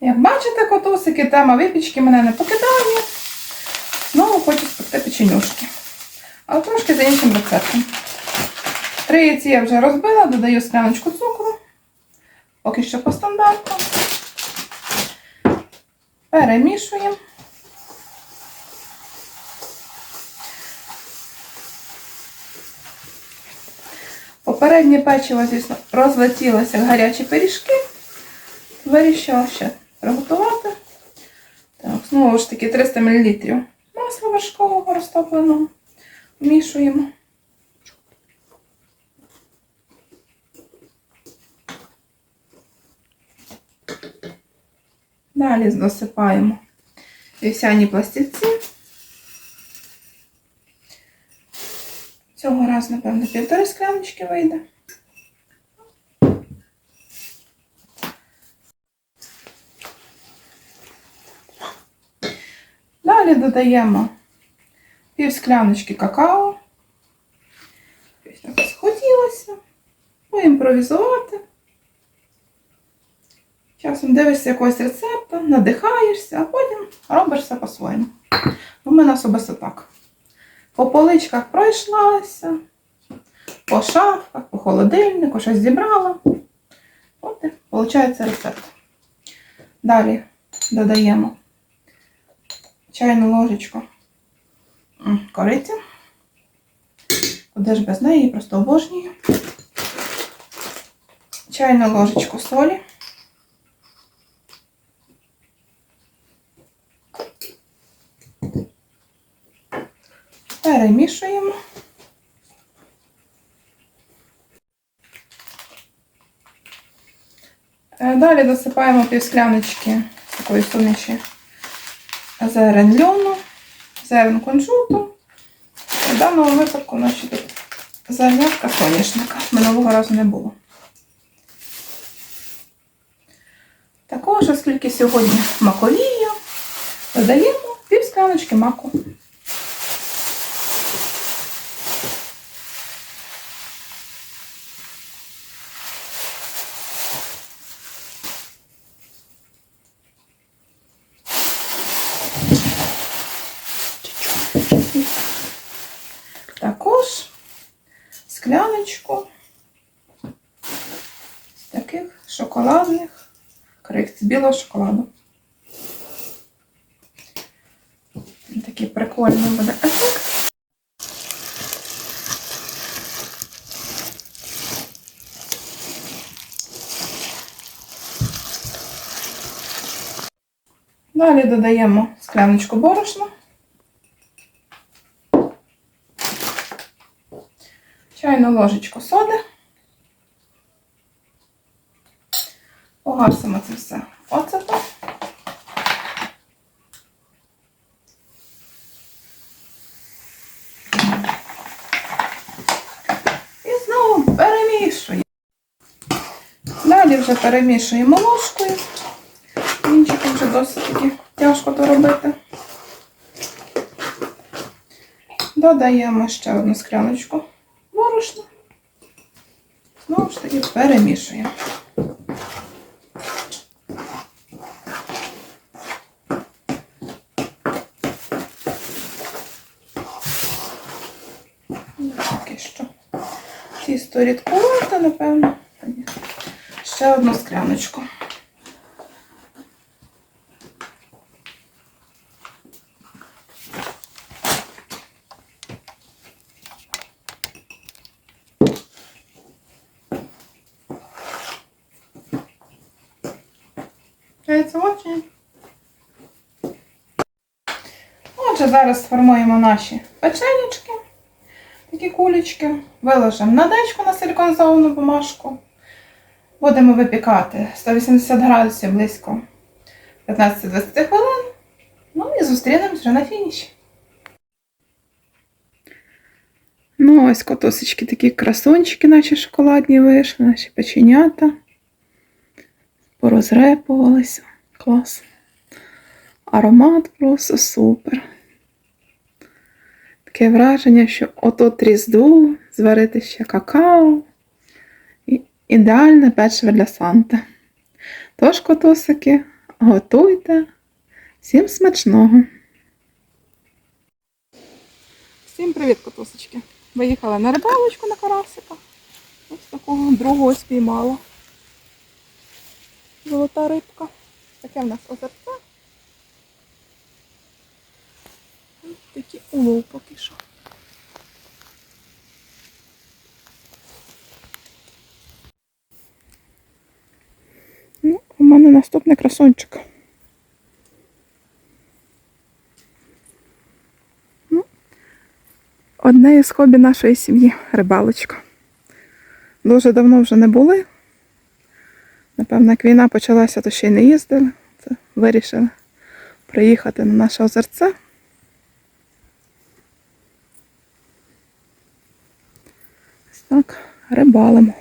Як бачите, котусики, тема випічки мене не покидає. Знову хочу спекти печенюшки. Але трошки за іншим рецептом. Три яйці я вже розбила, додаю скляночку цукру. Поки що по стандарту. Перемішуємо. Попереднє печиво, звісно, розлетілося як гарячі пиріжки. Вирішила ще приготувати. Так, знову ж таки 300 мл масла вершкового розтопленого. Вмішуємо. Далі досипаємо вівсяні пластівці. Цього разу, напевно, півтори скляночки вийде. Далі додаємо пів скляночки какао. Ось Так схотілося. Поімпровізувати. Часом дивишся якогось рецепту, надихаєшся, а потім робиш все по-своєму. У мене особисто так. По поличках пройшлася, по шафках, по холодильнику, щось зібрала. От і виходить рецепт. Далі додаємо чайну ложечку кориці. Куди ж без неї, просто обожнюю. Чайну ложечку солі. Перемішуємо. Е, Далі досипаємо пів скляночки такої суміші зерен льону, зерен кунжуту. В даному випадку тут зернятка соняшника. Минулого разу не було. Також, оскільки сьогодні маколію, додаємо пів маку. Також скляночку з таких шоколадних крихт з білого шоколаду. Такий прикольний буде ефект. Далі додаємо скляночку борошна. чайну ложечку соди. Погасимо це все оцетом. І знову перемішуємо. Далі вже перемішуємо ложкою. Вінчиком вже досить таки тяжко то робити. Додаємо ще одну скляночку борошна. Знову ж таки перемішуємо. Тісто рідкувати, напевно. Ще одну скляночку. Отже, зараз сформуємо наші печенечки, такі кулечки, виложимо на дечку на силіконізовану бумажку. Будемо випікати 180 градусів близько 15-20 хвилин. Ну і зустрінемось вже на фініші. Ну, ось котосочки такі красончики наші шоколадні вийшли, наші печенята порозрепувалися. Клас. Аромат просто супер. Таке враження, що отут різдву зварити ще какао. Ідеальне печиво для Санти. Тож, котосики, готуйте. Всім смачного. Всім привіт, котусочки. Виїхали на рибалочку на карасика. Ось такого другого спіймала. Золота рибка. Таке в нас озерце. Ось такий улов поки що. Ну, у мене наступний красунчик. Ну, одне із хобі нашої сім'ї рибалочка. Дуже давно вже не були. Напевно, як війна почалася, то ще й не їздили. То вирішили приїхати на наше озерце. Так, рибалимо.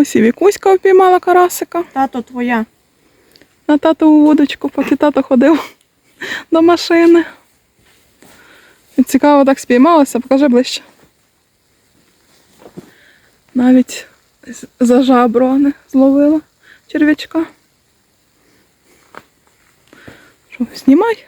Ось і Вікуська впіймала карасика Тато твоя. на татову вудочку, поки тато ходив до машини. Цікаво так спіймалася, покажи ближче. Навіть за жабру не зловила черв'ячка. Що, знімай?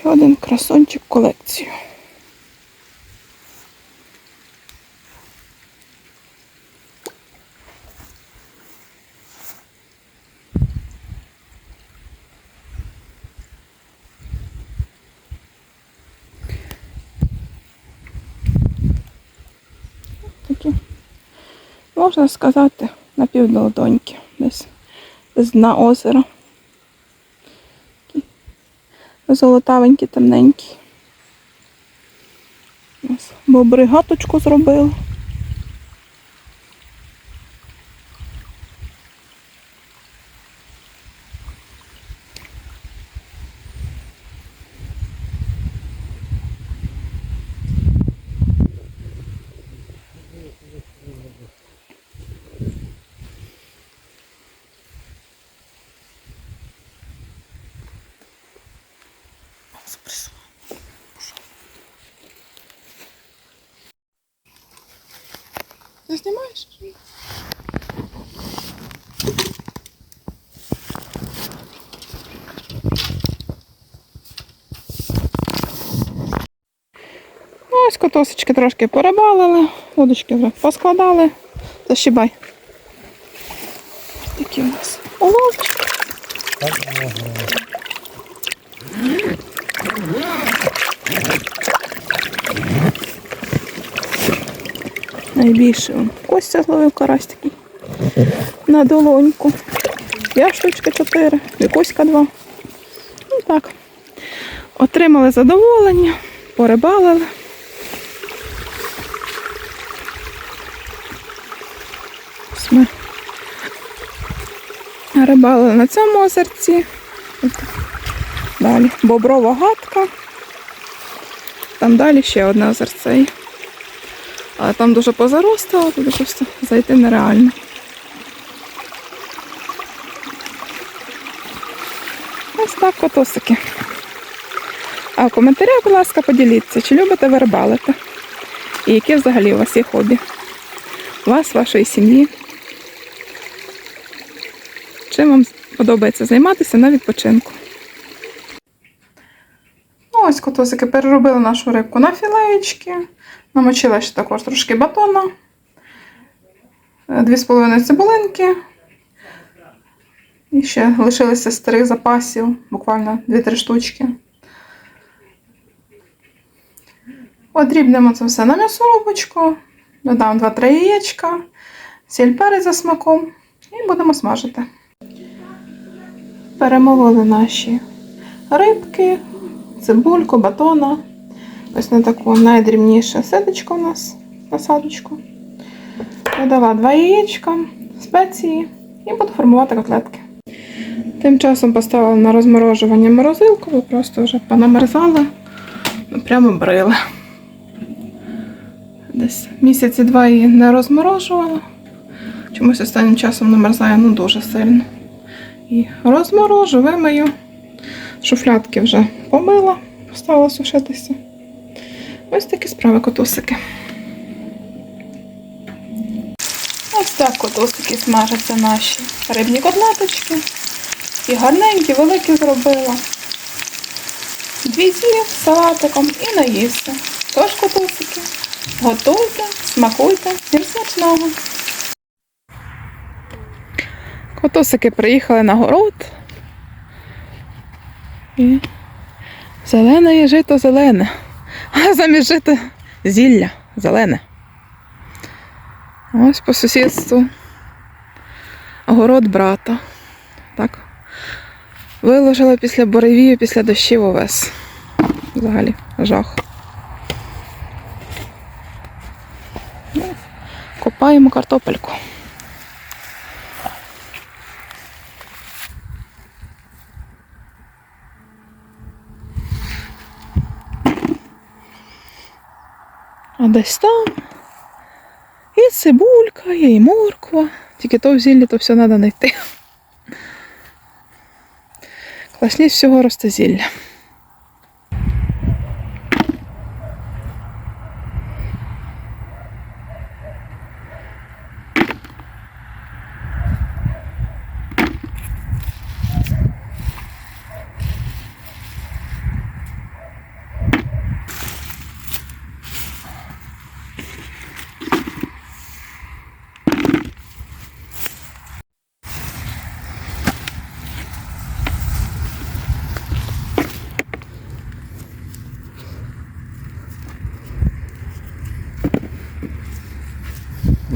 Ще один красончик колекцію. Такі, можна сказати, на півдолдоньки, десь з дна озера. Золотавенькі, темненькі. Ось Бобри зробили. Ти знімаєш? Ось котосочки трошки порибалили, удочки вже поскладали. Защибай. Такі у нас уловчики. Найбільше Костя зловив карась такий. На долоньку. Я штучки 4, Вікуська 2. Ну так. Отримали задоволення, порибалили. Ось Ми рибалили на цьому озерці. Далі боброва гадка. Там далі ще одне озерце. Але там дуже позаростало, туди просто зайти нереально. Ось так котосики. А в коментарях, будь ласка, поділіться, чи любите ви рибалити? І які взагалі у вас є хобі? Вас, вашої сім'ї? Чим вам подобається займатися на відпочинку? Ось котосики переробили нашу рибку на філеєчки. Намочила ще також трошки батона. Е, Дві з половиною цибулинки. І ще лишилися старих запасів, буквально 2-3 штучки. Подрібнемо це все на м'ясорубочку, додам 2-3 яєчка, сіль перець за смаком і будемо смажити. Перемололи наші рибки, цибульку, батона. Ось на таку найдрібніше ситочку у нас насадочку. Додала два яєчка, спеції і буду формувати котлетки. Тим часом поставила на розморожування морозилку, бо просто вже понамерзали, ну, прямо брили. Десь місяці два її не розморожувала. Чомусь останнім часом намерзає ну дуже сильно. І розморожу, вимию. Шуфлятки вже помила, поставила сушитися. Ось такі справи котусики. Ось так котусики смажаться наші рибні котлеточки. І гарненькі, великі зробила. Дві з'їв з салатиком і наївся. Тож, котусики, готуйте, смакуйте, всім смачного. Котусики приїхали на город. І зелене є жито зелене. А замість жити зілля зелене. Ось по сусідству город брата. Так. Виложила після буревію, після дощів увесь. Взагалі, жах. Копаємо картопельку. Десь там і цибулька, є, і морква. Тільки то в зіллі, то все треба знайти. Класність всього росте зілля.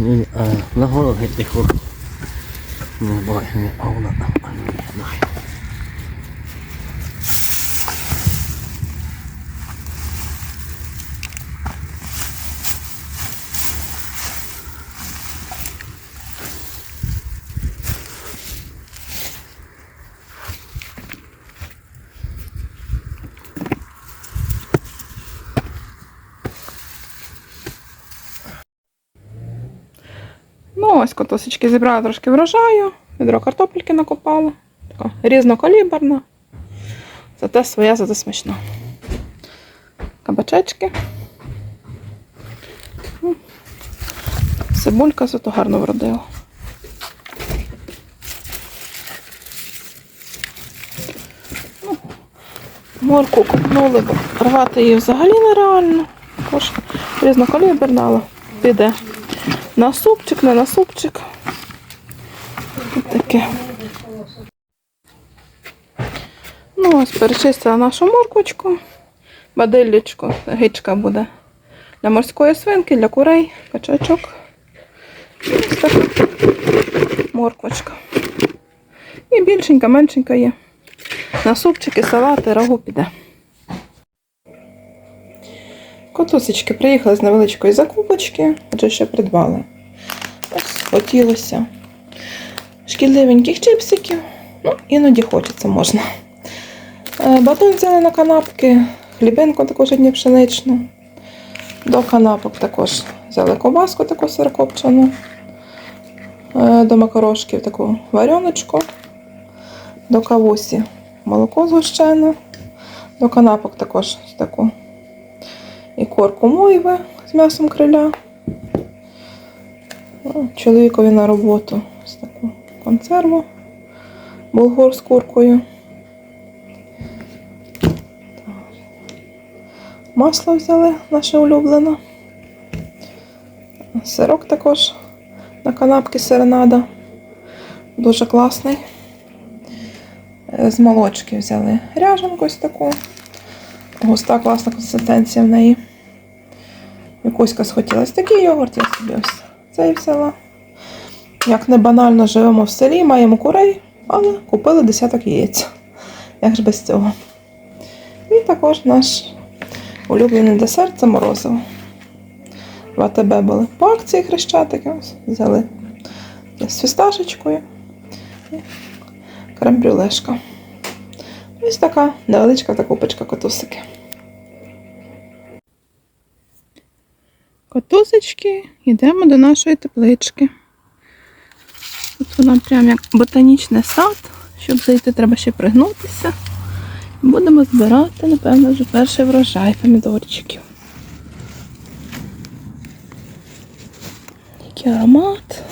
นี่เออแล้วเขาเห็ดเด็กคนเนี่ยบ่อยเนี่ยเอาละ ось котосочки зібрала трошки врожаю, відро картопельки накопала. Така різнокаліберна. Зате своя, зате смачна. Кабачечки. М. Цибулька зато гарно вродила. Ну, Морку купнули, бо рвати її взагалі нереально. Також різнокаліберна, але піде на супчик, не на супчик. Ось таке. Ну, ось перечистила нашу морквочку, бадиллячку, гичка буде для морської свинки, для курей, качачок. Ось така морквочка. І більшенька, меншенька є. На супчики, салати, рагу піде. Котусечки приїхали з невеличкої закупочки, адже ще придбали. Ось хотілося шкідливеньких чипсиків. Ну, іноді хочеться можна. Е, Батон взяли на канапки, хлібинку таку житню пшеничну. До канапок також взяли ковбаску таку сирокопчену. Е, До макарошків таку вареночку. До кавусі молоко згущене. До канапок також таку і корку мойви з м'ясом криля. Чоловікові на роботу ось таку консерву, булгур з куркою. Масло взяли наше улюблене. Сирок також на канапки серенада. Дуже класний. Е, З молочки взяли ряженку ось таку. Густа класна консистенція в неї. Якусь схотілась такий йогурт, я собі ось цей взяла. Як не банально живемо в селі, маємо курей, але купили десяток яєць. Як ж без цього? І також наш улюблений десерт це морозиво. В АТБ були по акції хрещатики. Взяли з фісташечкою і крем-брюлешка. Ось така невеличка закупочка котусики. Котусечки, йдемо до нашої теплички. Тут вона прям як ботанічний сад. Щоб зайти, треба ще пригнутися. Будемо збирати, напевно, вже перший врожай помідорчиків. Який аромат.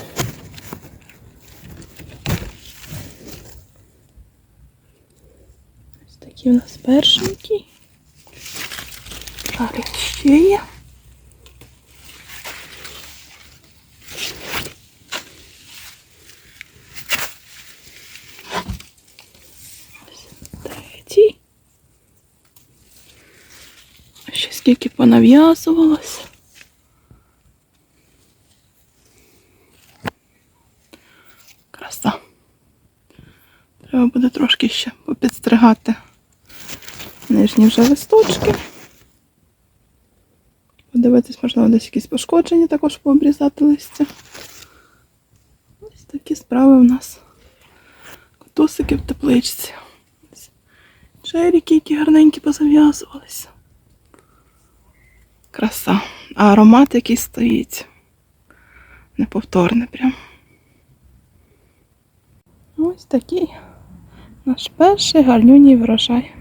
Ось такі у нас першенькі. Далі ще є. Третій. Ще скільки понав'язувалось. Краса. Треба буде трошки ще попідстригати нижні вже листочки. Подивитись, можливо, десь якісь пошкодження також пообрізати листя. Ось такі справи у нас. Котусики в тепличці. Черіки, які гарненькі позав'язувалися. Краса. А аромат який стоїть. Неповторний прям. Ось такий наш перший гарнюній врожай.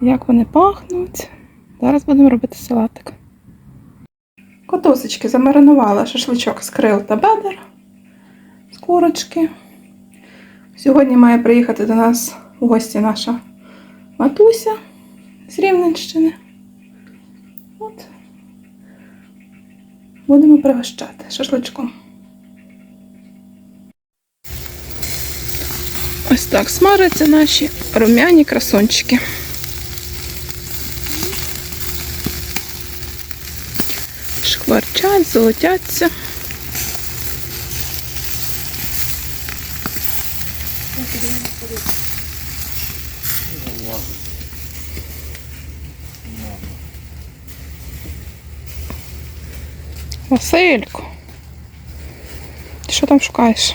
Як вони пахнуть. Зараз будемо робити салатик. Котусечки замаринувала шашличок з крил та бедер з курочки. Сьогодні має приїхати до нас у гості наша матуся з Рівненщини. От. Будемо пригощати шашличком. Ось так смаряться наші рум'яні красончики. Шкварчать, золотяться. Василько. Ти що там шукаєш?